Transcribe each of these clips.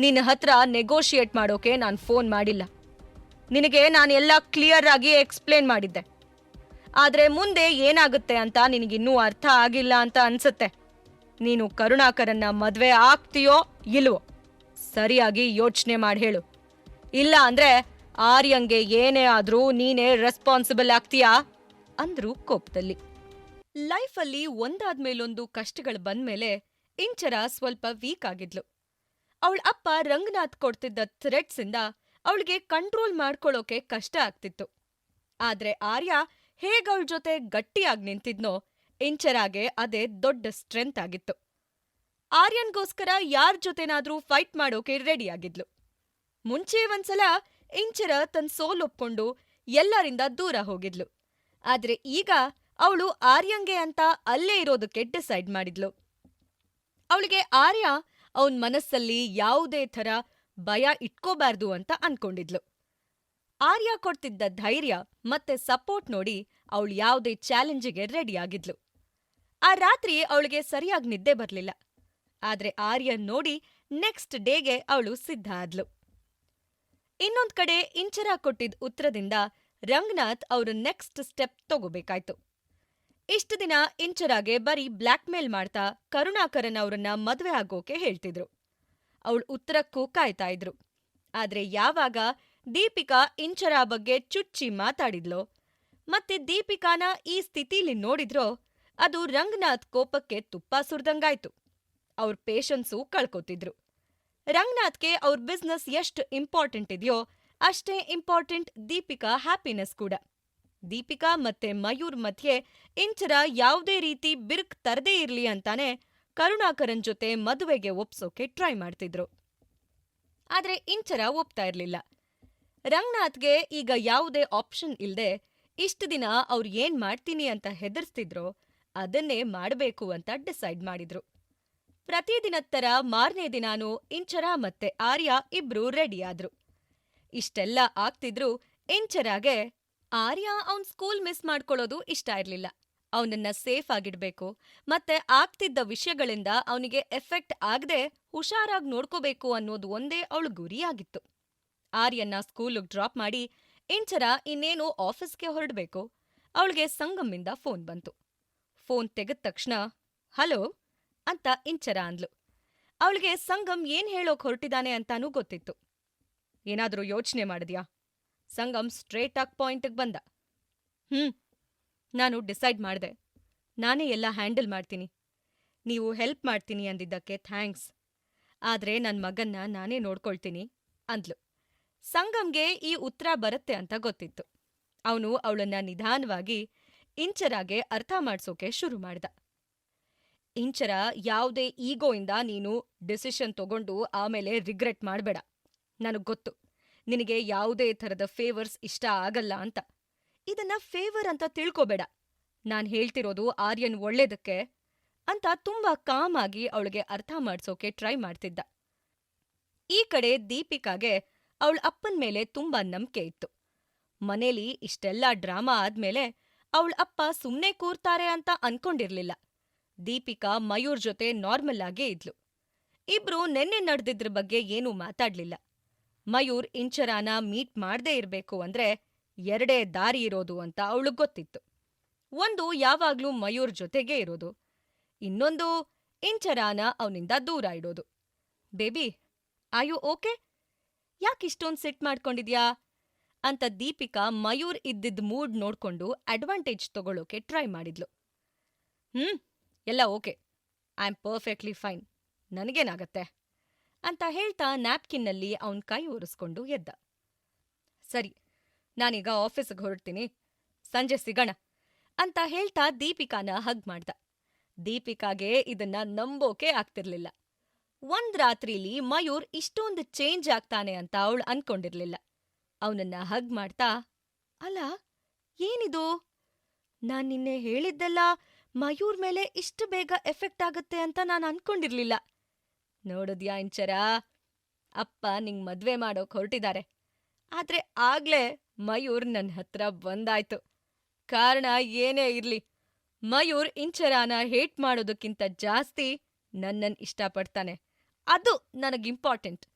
ನಿನ್ನ ಹತ್ರ ನೆಗೋಷಿಯೇಟ್ ಮಾಡೋಕೆ ನಾನು ಫೋನ್ ಮಾಡಿಲ್ಲ. ನಿನಗೆ ನಾನು ಎಲ್ಲ ಕ್ಲಿಯರ್ ಆಗಿ ಎಕ್ಸ್ಪ್ಲೇನ್ ಮಾಡಿದ್ದೆ. ಆದ್ರೆ ಮುಂದೆ ಏನಾಗುತ್ತೆ ಅಂತ ನಿನಗಿನ್ನೂ ಅರ್ಥ ಆಗಿಲ್ಲ ಅಂತ ಅನ್ಸುತ್ತೆ. ನೀನು ಕರುಣಾಕರನ್ನ ಮದುವೆ ಆಗ್ತೀಯೋ ಇಲ್ವೋ? ಸರಿಯಾಗಿ ಯೋಚನೆ ಮಾಡಿ ಹೇಳು. ಇಲ್ಲ ಅಂದ್ರೆ ಆರ್ಯಂಗೆ ಏನೇ ಆದ್ರೂ ನೀನೇ ರೆಸ್ಪಾನ್ಸಿಬಲ್ ಆಗ್ತೀಯಾ? ಅಂದ್ರು ಕೋಪದಲ್ಲಿ. ಲೈಫಲ್ಲಿ ಒಂದಾದ್ಮೇಲೊಂದು ಕಷ್ಟಗಳು ಬಂದ್ಮೇಲೆ ಇಂಚರ ಸ್ವಲ್ಪ ವೀಕ್ ಆಗಿದ್ಲು. ಅವಳ ಅಪ್ಪ ರಂಗನಾಥ್ ಕೊಡ್ತಿದ್ದ ಥ್ರೆಟ್ಸ್ ಇಂದ ಅವಳಿಗೆ ಕಂಟ್ರೋಲ್ ಮಾಡ್ಕೊಳ್ಳೋಕೆ ಕಷ್ಟ ಆಗ್ತಿತ್ತು. ಆದ್ರೆ ಆರ್ಯ ಹೇಗವಳ ಜೊತೆ ಗಟ್ಟಿಯಾಗಿ ನಿಂತಿದ್ನೋ ಇಂಚರಾಗೆ ಅದೇ ದೊಡ್ಡ ಸ್ಟ್ರೆಂತ್ ಆಗಿತ್ತು. ಆರ್ಯನ್ಗೋಸ್ಕರ ಯಾರ್ ಜೊತೆನಾದ್ರೂ ಫೈಟ್ ಮಾಡೋಕೆ ರೆಡಿಯಾಗಿದ್ಲು ಮುಂಚೆ ಒಂದ್ಸಲ ಇಂಚರ ತನ್ ಸೋಲೊಪ್ಕೊಂಡು ಎಲ್ಲರಿಂದ ದೂರ ಹೋಗಿದ್ಲು. ಆದ್ರೆ ಈಗ ಅವಳು ಆರ್ಯಂಗೆ ಅಂತ ಅಲ್ಲೇ ಇರೋದಕ್ಕೆ ಡಿಸೈಡ್ ಮಾಡಿದ್ಲು. ಅವಳಿಗೆ ಆರ್ಯ ಅವನ್ ಮನಸ್ಸಲ್ಲಿ ಯಾವುದೇ ಥರ ಭಯ ಇಟ್ಕೋಬಾರ್ದು ಅಂತ ಅನ್ಕೊಂಡಿದ್ಲು. ಆರ್ಯ ಕೊಡ್ತಿದ್ದ ಧೈರ್ಯ ಮತ್ತೆ ಸಪೋರ್ಟ್ ನೋಡಿ ಅವಳು ಯಾವುದೇ ಚಾಲೆಂಜಿಗೆ ರೆಡಿ ಆಗಿದ್ಲು. ಆ ರಾತ್ರಿ ಅವಳಿಗೆ ಸರಿಯಾಗಿ ನಿದ್ದೆ ಬರಲಿಲ್ಲ. ಆದ್ರೆ ಆರ್ಯ ನೋಡಿ ನೆಕ್ಸ್ಟ್ ಡೇಗೆ ಅವಳು ಸಿದ್ಧ ಆದ್ಲು. ಇನ್ನೊಂದ್ ಕಡೆ ಇಂಚರ ಕೊಟ್ಟಿದ್ ಉತ್ತರದಿಂದ ರಂಗನಾಥ್ ಅವ್ರ ನೆಕ್ಸ್ಟ್ ಸ್ಟೆಪ್ ತಗೋಬೇಕಾಯ್ತು. ಇಷ್ಟು ದಿನ ಇಂಚರಾಗೆ ಬರೀ ಬ್ಲ್ಯಾಕ್ ಮೇಲ್ ಮಾಡ್ತಾ ಕರುಣಾಕರನ್ ಅವ್ರನ್ನ ಮದ್ವೆ ಆಗೋಕೆ ಹೇಳ್ತಿದ್ರು. ಅವಳು ಉತ್ತರಕ್ಕೂ ಕಾಯ್ತಾ ಇದ್ರು. ಆದ್ರೆ ಯಾವಾಗ ದೀಪಿಕಾ ಇಂಚರ ಬಗ್ಗೆ ಚುಚ್ಚಿ ಮಾತಾಡಿದ್ಲೋ, ಮತ್ತೆ ದೀಪಿಕಾನ ಈ ಸ್ಥಿತಿಲಿ ನೋಡಿದ್ರೋ ಅದು ರಂಗನಾಥ್ ಕೋಪಕ್ಕೆ ತುಪ್ಪ ಸುರ್ದಂಗಾಯ್ತು. ಅವ್ರ ಪೇಷನ್ಸು ಕಳ್ಕೊತಿದ್ರು. ರಂಗನಾಥ್ಗೆ ಅವ್ರ ಬಿಸ್ನೆಸ್ ಎಷ್ಟು ಇಂಪಾರ್ಟೆಂಟ್ ಇದೆಯೋ ಅಷ್ಟೇ ಇಂಪಾರ್ಟೆಂಟ್ ದೀಪಿಕಾ ಹ್ಯಾಪಿನೆಸ್ ಕೂಡ. ದೀಪಿಕಾ ಮತ್ತೆ ಮಯೂರ್ ಮಧ್ಯೆ ಇಂಚರ ಯಾವುದೇ ರೀತಿ ಬಿರುಕ್ ತರದೇ ಇರಲಿ ಅಂತಾನೆ ಕರುಣಾಕರನ್ ಜೊತೆ ಮದುವೆಗೆ ಒಪ್ಸೋಕೆ ಟ್ರೈ ಮಾಡ್ತಿದ್ರು. ಆದ್ರೆ ಇಂಚರ ಒಪ್ತಾ ಇರಲಿಲ್ಲ. ರಂಗನಾಥ್ಗೆ ಈಗ ಯಾವುದೇ ಆಪ್ಷನ್ ಇಲ್ಲದೆ ಇಷ್ಟು ದಿನ ಅವ್ರು ಏನ್ ಮಾಡ್ತೀನಿ ಅಂತ ಹೆದರ್ಸ್ತಿದ್ರೋ ಅದನ್ನೇ ಮಾಡಬೇಕು ಅಂತ ಡಿಸೈಡ್ ಮಾಡಿದ್ರು. ಪ್ರತಿದಿನದ ಥರ ಮಾರನೇ ದಿನಾನೂ ಇಂಚರ ಮತ್ತೆ ಆರ್ಯ ಇಬ್ರು ರೆಡಿ ಆದ್ರು. ಇಷ್ಟೆಲ್ಲ ಆಗ್ತಿದ್ರು ಇಂಚರಾಗೆ ಆರ್ಯ ಅವನ್ ಸ್ಕೂಲ್ ಮಿಸ್ ಮಾಡ್ಕೊಳ್ಳೋದು ಇಷ್ಟ ಇರ್ಲಿಲ್ಲ. ಅವನನ್ನ ಸೇಫ್ ಆಗಿಡ್ಬೇಕು, ಮತ್ತೆ ಆಗ್ತಿದ್ದ ವಿಷಯಗಳಿಂದ ಅವನಿಗೆ ಎಫೆಕ್ಟ್ ಆಗದೆ ಹುಷಾರಾಗಿ ನೋಡ್ಕೋಬೇಕು ಅನ್ನೋದು ಒಂದೇ ಅವಳ ಗುರಿಯಾಗಿತ್ತು. ಆರ್ಯನ್ನ ಸ್ಕೂಲಿಗೆ ಡ್ರಾಪ್ ಮಾಡಿ ಇಂಚರ ಇನ್ನೇನು ಆಫೀಸ್ಗೆ ಹೊರಡ್ಬೇಕು, ಅವಳಿಗೆ ಸಂಗಮ್ಮಿಂದ ಫೋನ್ ಬಂತು. ಫೋನ್ ತೆಗೆದ ತಕ್ಷಣ, ಹಲೋ ಅಂತ ಇಂಚರ ಅಂದ್ಲು. ಅವಳಿಗೆ ಸಂಗಮ್ ಏನ್ ಹೇಳೋಕ್ ಹೊರಟಿದ್ದಾನೆ ಅಂತಾನೂ ಗೊತ್ತಿತ್ತು. ಏನಾದ್ರೂ ಯೋಚನೆ ಮಾಡಿದ್ಯಾ? ಸಂಗಮ್ ಸ್ಟ್ರೇಟ್ ಆಗಿ ಪಾಯಿಂಟ್ಗೆ ಬಂದ. ಹ್ಮ್, ನಾನು ಡಿಸೈಡ್ ಮಾಡಿದೆ. ನಾನೇ ಎಲ್ಲ ಹ್ಯಾಂಡಲ್ ಮಾಡ್ತೀನಿ. ನೀವು ಹೆಲ್ಪ್ ಮಾಡ್ತೀನಿ ಅಂದಿದ್ದಕ್ಕೆ ಥ್ಯಾಂಕ್ಸ್ ಆದ್ರೆ ನನ್ನ ಮಗನ್ನ ನಾನೇ ನೋಡ್ಕೊಳ್ತೀನಿ ಅಂದ್ಲು. ಸಂಗಮ್ಗೆ ಈ ಉತ್ತರ ಬರುತ್ತೆ ಅಂತ ಗೊತ್ತಿತ್ತು. ಅವನು ಅವಳನ್ನ ನಿಧಾನವಾಗಿ ಇಂಚರಾಗೆ ಅರ್ಥ ಮಾಡ್ಸೋಕೆ ಶುರು ಮಾಡ್ದ. ಇಂಚರ ಯಾವುದೇ ಈಗೋಯಿಂದ ನೀನು ಡಿಸಿಷನ್ ತಗೊಂಡು ಆಮೇಲೆ ರಿಗ್ರೆಟ್ ಮಾಡಬೇಡ. ನನಗೆ ಗೊತ್ತು. ನಿನಗೆ ಯಾವುದೇ ಥರದ ಫೇವರ್ಸ್ ಇಷ್ಟ ಆಗಲ್ಲ ಅಂತ. ಇದನ್ನ ಫೇವರ್ ಅಂತ ತಿಳ್ಕೋಬೇಡ. ನಾನ್ ಹೇಳ್ತಿರೋದು ಆರ್ಯನ್ ಒಳ್ಳೇದಕ್ಕೆ ಅಂತ ತುಂಬಾ ಕಾಮ್ ಆಗಿ ಅವಳಿಗೆ ಅರ್ಥ ಮಾಡ್ಸೋಕೆ ಟ್ರೈ ಮಾಡ್ತಿದ್ದ. ಈ ಕಡೆ ದೀಪಿಕಾಗೆ ಅವಳ ಅಪ್ಪನ್ ಮೇಲೆ ತುಂಬಾ ನಂಬಿಕೆ ಇತ್ತು. ಮನೇಲಿ ಇಷ್ಟೆಲ್ಲ ಡ್ರಾಮಾ ಆದ್ಮೇಲೆ ಅವಳ ಅಪ್ಪ ಸುಮ್ನೆ ಕೂರ್ತಾರೆ ಅಂತ ಅನ್ಕೊಂಡಿರ್ಲಿಲ್ಲ. ದೀಪಿಕಾ ಮಯೂರ್ ಜೊತೆ ನಾರ್ಮಲ್ ಆಗೇ ಇದ್ಲು. ಇಬ್ರು ನೆನ್ನೆ ನಡೆದಿದ್ರ ಬಗ್ಗೆ ಏನೂ ಮಾತಾಡ್ಲಿಲ್ಲ. ಮಯೂರ್ ಇಂಚರಾನ ಮೀಟ್ ಮಾಡ್ದೇ ಇರ್ಬೇಕು ಅಂದ್ರೆ ಎರಡೇ ದಾರಿ ಇರೋದು ಅಂತ ಅವಳು ಗೊತ್ತಿತ್ತು. ಒಂದು ಯಾವಾಗ್ಲೂ ಮಯೂರ್ ಜೊತೆಗೇ ಇರೋದು, ಇನ್ನೊಂದು ಇಂಚರಾನ ಅವನಿಂದ ದೂರ ಇಡೋದು. ಬೇಬಿ ಆಯು ಓಕೆ ಯಾಕಿಷ್ಟೊಂದ್ ಸಿಟ್ ಮಾಡ್ಕೊಂಡಿದ್ಯಾ? ಅಂತ ದೀಪಿಕಾ ಮಯೂರ್ ಇದ್ದಿದ್ ಮೂಡ್ ನೋಡ್ಕೊಂಡು ಅಡ್ವಾಂಟೇಜ್ ತಗೊಳ್ಳೋಕೆ ಟ್ರೈ ಮಾಡಿದ್ಲು. ಹ್ಮ್, ಎಲ್ಲ okay. I am perfectly fine. ನನಗೇನಾಗತ್ತೆ? ಅಂತ ಹೇಳ್ತಾ ನ್ಯಾಪ್ಕಿನ್ನಲ್ಲಿ ಅವನ್ ಕೈ ಒರೆಸ್ಕೊಂಡು ಎದ್ದ. ಸರಿ, ನಾನೀಗ ಆಫೀಸ್ಗೆ ಹೊರಡ್ತೀನಿ. ಸಂಜೆ ಸಿಗೋಣ ಅಂತ ಹೇಳ್ತಾ ದೀಪಿಕಾನ ಹಗ್ ಮಾಡ್ದ. ದೀಪಿಕಾಗೆ ಇದನ್ನ ನಂಬೋಕೆ ಆಗ್ತಿರ್ಲಿಲ್ಲ. ಒಂದ್ ರಾತ್ರಿಲಿ ಮಯೂರ್ ಇಷ್ಟೊಂದು ಚೇಂಜ್ ಆಗ್ತಾನೆ ಅಂತ ಅವಳು ಅನ್ಕೊಂಡಿರ್ಲಿಲ್ಲ. ಅವನನ್ನ ಹಗ್ ಮಾಡ್ತಾ, ಅಲ್ಲ, ಏನಿದು? ನಾನ್ ನಿನ್ನೆ ಹೇಳಿದ್ದೆಲ್ಲ ಮಯೂರ್ ಮೇಲೆ ಇಷ್ಟು ಬೇಗ ಎಫೆಕ್ಟ್ ಆಗುತ್ತೆ ಅಂತ ನಾನು ಅನ್ಕೊಂಡಿರ್ಲಿಲ್ಲ. ನೋಡಿದ್ಯಾ ಇಂಚರ? ಅಪ್ಪ ನಿಂಗ್ ಮದ್ವೆ ಮಾಡೋಕ್ ಹೊರಟಿದ್ದಾರೆ. ಆದ್ರೆ ಆಗ್ಲೇ ಮಯೂರ್ ನನ್ ಹತ್ರ ಬಂದಾಯ್ತು. ಕಾರಣ ಏನೇ ಇರ್ಲಿ, ಮಯೂರ್ ಇಂಚರಾನ ಹೇಟ್ ಮಾಡೋದಕ್ಕಿಂತ ಜಾಸ್ತಿ ನನ್ನನ್ ಇಷ್ಟಪಡ್ತಾನೆ. ಅದು ನನಗ್ ಇಂಪಾರ್ಟೆಂಟ್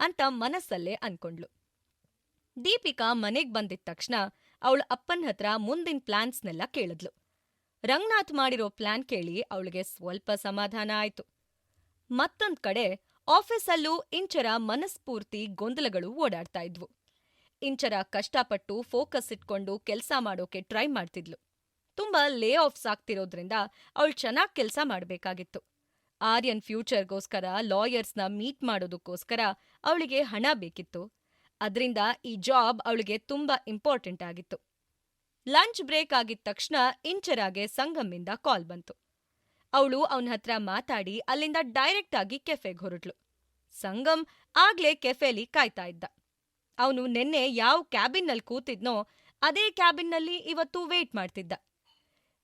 ಅಂತ ಮನಸ್ಸಲ್ಲೇ ಅನ್ಕೊಂಡ್ಲು ದೀಪಿಕಾ ಮನೆಗ್ ಬಂದಿದ ತಕ್ಷಣ ಅವಳ ಅಪ್ಪನ ಹತ್ರ ಮುಂದಿನ ಪ್ಲಾನ್ಸ್ನೆಲ್ಲ ಕೇಳಿದ್ಲು. ರಂಗನಾಥ್ ಮಾಡಿರೋ ಪ್ಲಾನ್ ಕೇಳಿ ಅವಳಿಗೆ ಸ್ವಲ್ಪ ಸಮಾಧಾನ ಆಯ್ತು. ಮತ್ತೊಂದ್ ಕಡೆ ಆಫೀಸಲ್ಲೂ ಇಂಚರ ಮನಸ್ಫೂರ್ತಿ ಗೊಂದಲಗಳು ಓಡಾಡ್ತಾ ಇದ್ವು. ಇಂಚರ ಕಷ್ಟಪಟ್ಟು ಫೋಕಸ್ ಇಟ್ಕೊಂಡು ಕೆಲ್ಸ ಮಾಡೋಕೆ ಟ್ರೈ ಮಾಡ್ತಿದ್ಲು. ತುಂಬಾ ಲೇ ಆಫ್ಸ್ ಆಗ್ತಿರೋದ್ರಿಂದ ಅವಳು ಚೆನ್ನಾಗ್ ಕೆಲ್ಸ ಮಾಡ್ಬೇಕಾಗಿತ್ತು. ಆರ್ಯನ್ ಫ್ಯೂಚರ್ಗೋಸ್ಕರ ಲಾಯರ್ಸ್ನ ಮೀಟ್ ಮಾಡೋದಕ್ಕೋಸ್ಕರ ಅವಳಿಗೆ ಹಣ ಬೇಕಿತ್ತು. ಅದರಿಂದ ಈ ಜಾಬ್ ಅವಳಿಗೆ ತುಂಬಾ ಇಂಪಾರ್ಟೆಂಟ್ ಆಗಿತ್ತು. ಲಂಚ್ ಬ್ರೇಕ್ ಆಗಿದ ತಕ್ಷಣ ಇಂಚರಾಗೆ ಸಂಗಮ್ಮಿಂದ ಕಾಲ್ ಬಂತು. ಅವಳು ಅವನ ಹತ್ರ ಮಾತಾಡಿ ಅಲ್ಲಿಂದ ಡೈರೆಕ್ಟ್ ಆಗಿ ಕೆಫೆಗೆ ಹೊರಟ್ಲು. ಸಂಗಮ್ ಆಗ್ಲೇ ಕೆಫೆಲಿ ಕಾಯ್ತಾ ಇದ್ದ. ಅವನು ನಿನ್ನೆ ಯಾವ ಕ್ಯಾಬಿನ್ನಲ್ಲಿ ಕೂತಿದ್ನೋ ಅದೇ ಕ್ಯಾಬಿನ್ನಲ್ಲಿ ಇವತ್ತು ವೇಟ್ ಮಾಡ್ತಿದ್ದ.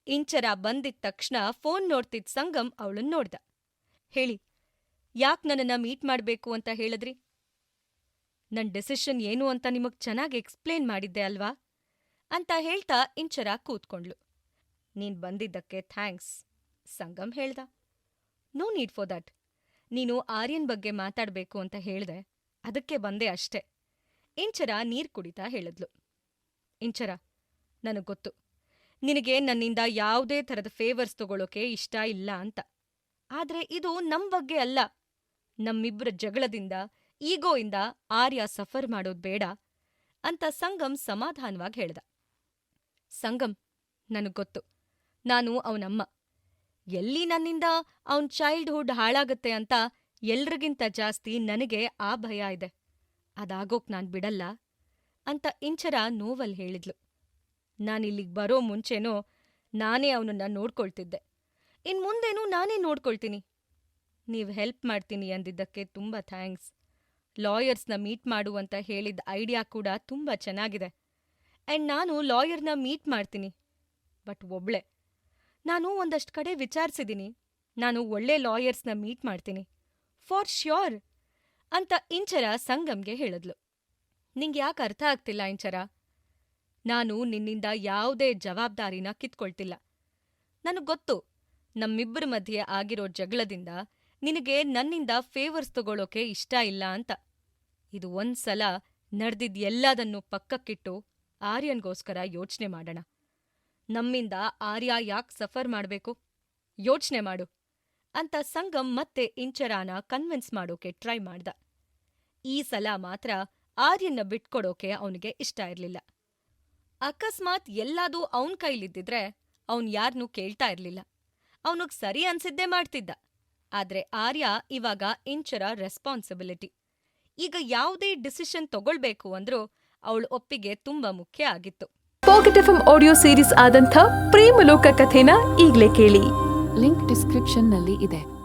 ಇಂಚರ ಬಂದಿದ ತಕ್ಷಣ ಫೋನ್ ನೋಡ್ತಿದ್ದ ಸಂಗಮ್ ಅವಳನ್ನ ನೋಡ್ದ. ಹೇಳಿ, ಯಾಕ್ ನನ್ನನ್ನ ಮೀಟ್ ಮಾಡ್ಬೇಕು ಅಂತ ಹೇಳಿದ್ರಿ? ನನ್ ಡೆಸಿಷನ್ ಏನು ಅಂತ ನಿಮಗ್ ಚೆನ್ನಾಗಿ ಎಕ್ಸ್ಪ್ಲೇನ್ ಮಾಡಿದ್ದೆ ಅಲ್ವಾ? ಅಂತ ಹೇಳ್ತಾ ಇಂಚರ ಕೂತ್ಕೊಂಡ್ಲು ನೀನ್ ಬಂದಿದ್ದಕ್ಕೆ ಥ್ಯಾಂಕ್ಸ್. ಸಂಗಮ್ ಹೇಳ್ದ. ನೋ ನೀಡ್ ಫಾರ್ ದಟ್ ನೀನು ಆರ್ಯನ್ ಬಗ್ಗೆ ಮಾತಾಡ್ಬೇಕು ಅಂತ ಹೇಳ್ದೆ. ಅದಕ್ಕೆ ಬಂದೆ ಅಷ್ಟೆ. ಇಂಚರ ನೀರ್ ಕುಡಿತಾ ಹೇಳಿದ್ಲು. ಇಂಚರ, ನನಗೆ ಗೊತ್ತು. ನಿನಗೆ ನನ್ನಿಂದ ಯಾವುದೇ ಥರದ ಫೇವರ್ಸ್ ತಗೊಳ್ಳೋಕೆ ಇಷ್ಟ ಇಲ್ಲ ಅಂತ. ಆದ್ರೆ ಇದು ನಮ್ ಬಗ್ಗೆ ಅಲ್ಲ. ನಮ್ಮಿಬ್ರ ಜಗಳದಿಂದ, ಈಗೋಯಿಂದ ಆರ್ಯ ಸಫರ್ ಮಾಡೋದ್ ಬೇಡ ಅಂತ ಸಂಗಮ್ ಸಮಾಧಾನವಾಗಿ ಹೇಳ್ದ. ಸಂಗಮ್, ನನಗ್ ಗೊತ್ತು. ನಾನು ಅವನಮ್ಮ. ಎಲ್ಲಿ ನನ್ನಿಂದ ಅವನ್ ಚೈಲ್ಡ್ಹುಡ್ ಹಾಳಾಗತ್ತೆ ಅಂತ ಎಲ್ರಿಗಿಂತ ಜಾಸ್ತಿ ನನಗೆ ಆ ಭಯ ಇದೆ. ಅದಾಗೋಕ್ ನಾನ್ ಬಿಡಲ್ಲ ಅಂತ ಇಂಚರ ನೋವಲ್ ಹೇಳಿದ್ಲು. ನಾನಿಲ್ಲಿಗ್ ಬರೋ ಮುಂಚೆನೋ ನಾನೇ ಅವನನ್ನ ನೋಡ್ಕೊಳ್ತಿದ್ದೆ. ಇನ್ ಮುಂದೇನೂ ನಾನೇ ನೋಡ್ಕೊಳ್ತೀನಿ. ನೀವ್ ಹೆಲ್ಪ್ ಮಾಡ್ತೀನಿ ಅಂದಿದ್ದಕ್ಕೆ ತುಂಬಾ ಥ್ಯಾಂಕ್ಸ್. ಲಾಯರ್ಸ್ನ ಮೀಟ್ ಮಾಡು ಅಂತ ಹೇಳಿದ ಐಡಿಯಾ ಕೂಡ ತುಂಬಾ ಚೆನ್ನಾಗಿದೆ. ಅಂಡ್ ನಾನು ಲಾಯರ್ನ ಮೀಟ್ ಮಾಡ್ತೀನಿ. ಬಟ್ ಒಬ್ಳೆ ನಾನು ಒಂದಷ್ಟು ಕಡೆ ವಿಚಾರಿಸಿದ್ದೀನಿ ನಾನು ಒಳ್ಳೆ ಲಾಯರ್ಸ್ನ ಮೀಟ್ ಮಾಡ್ತೀನಿ. For sure! ಅಂತ ಇಂಚರ ಸಂಗಮ್ಗೆ ಹೇಳಿದ್ಲು. ನಿಂಗೆ ಯಾಕೆ ಅರ್ಥ ಆಗ್ತಿಲ್ಲ ಇಂಚರ? ನಾನು ನಿನ್ನಿಂದ ಯಾವುದೇ ಜವಾಬ್ದಾರಿನ ಕಿತ್ಕೊಳ್ತಿಲ್ಲ. ನನಗೆ ಗೊತ್ತು ನಮ್ಮಿಬ್ಬರ ಮಧ್ಯೆ ಆಗಿರೋ ಜಗಳದಿಂದ ನಿನಗೆ ನನ್ನಿಂದ ಫೇವರ್ಸ್ ತಗೊಳ್ಳೋಕೆ ಇಷ್ಟ ಇಲ್ಲ ಅಂತ. ಇದು ಒಂದ್ಸಲ ನಡ್ದಿದ್ ಎಲ್ಲದನ್ನೂ ಪಕ್ಕಕ್ಕಿಟ್ಟು ಆರ್ಯನ್ಗೋಸ್ಕರ ಯೋಚನೆ ಮಾಡೋಣ. ನಮ್ಮಿಂದ ಆರ್ಯ ಯಾಕ್ ಸಫರ್ ಮಾಡ್ಬೇಕು? ಯೋಚ್ನೆ ಮಾಡು. ಅಂತ ಸಂಗಮ್ ಮತ್ತೆ ಇಂಚರಾನ ಕನ್ವಿನ್ಸ್ ಮಾಡೋಕೆ ಟ್ರೈ ಮಾಡ್ದ. ಈ ಸಲ ಮಾತ್ರ ಆರ್ಯನ್ನ ಬಿಟ್ಕೊಡೋಕೆ ಅವನಿಗೆ ಇಷ್ಟ ಇರ್ಲಿಲ್ಲ. ಅಕಸ್ಮಾತ್ ಎಲ್ಲದೂ ಅವನ್ ಕೈಲಿದ್ದಿದ್ರೆ ಅವನ್ ಯಾರ್ನೂ ಕೇಳ್ತಾ ಇರ್ಲಿಲ್ಲ. ಅವನಿಗೆ ಸರಿ ಅನ್ಸಿದ್ದೇ ಮಾಡ್ತಿದ್ದ. ಆದ್ರೆ ಆರ್ಯ ಇವಾಗ ಇಂಚರ ರೆಸ್ಪಾನ್ಸಿಬಿಲಿಟಿ ಈಗ ಯಾವುದೇ ಡಿಸಿಷನ್ ತಗೊಳ್ಬೇಕು ಅಂದ್ರೂ ಅವಳ ಒಪ್ಪಿಗೆ ತುಂಬಾ ಮುಖ್ಯ ಆಗಿತ್ತು. ಪಾಕೆಟ್ ಎಫ್ ಆಡಿಯೋ ಸೀರೀಸ್ ಆದಂಥ ಪ್ರೇಮಲೋಕ ಕಥೆನ ಈಗಲೇ ಕೇಳಿ. ಲಿಂಕ್ ಡಿಸ್ಕ್ರಿಪ್ಷನ್ನಲ್ಲಿ ಇದೆ.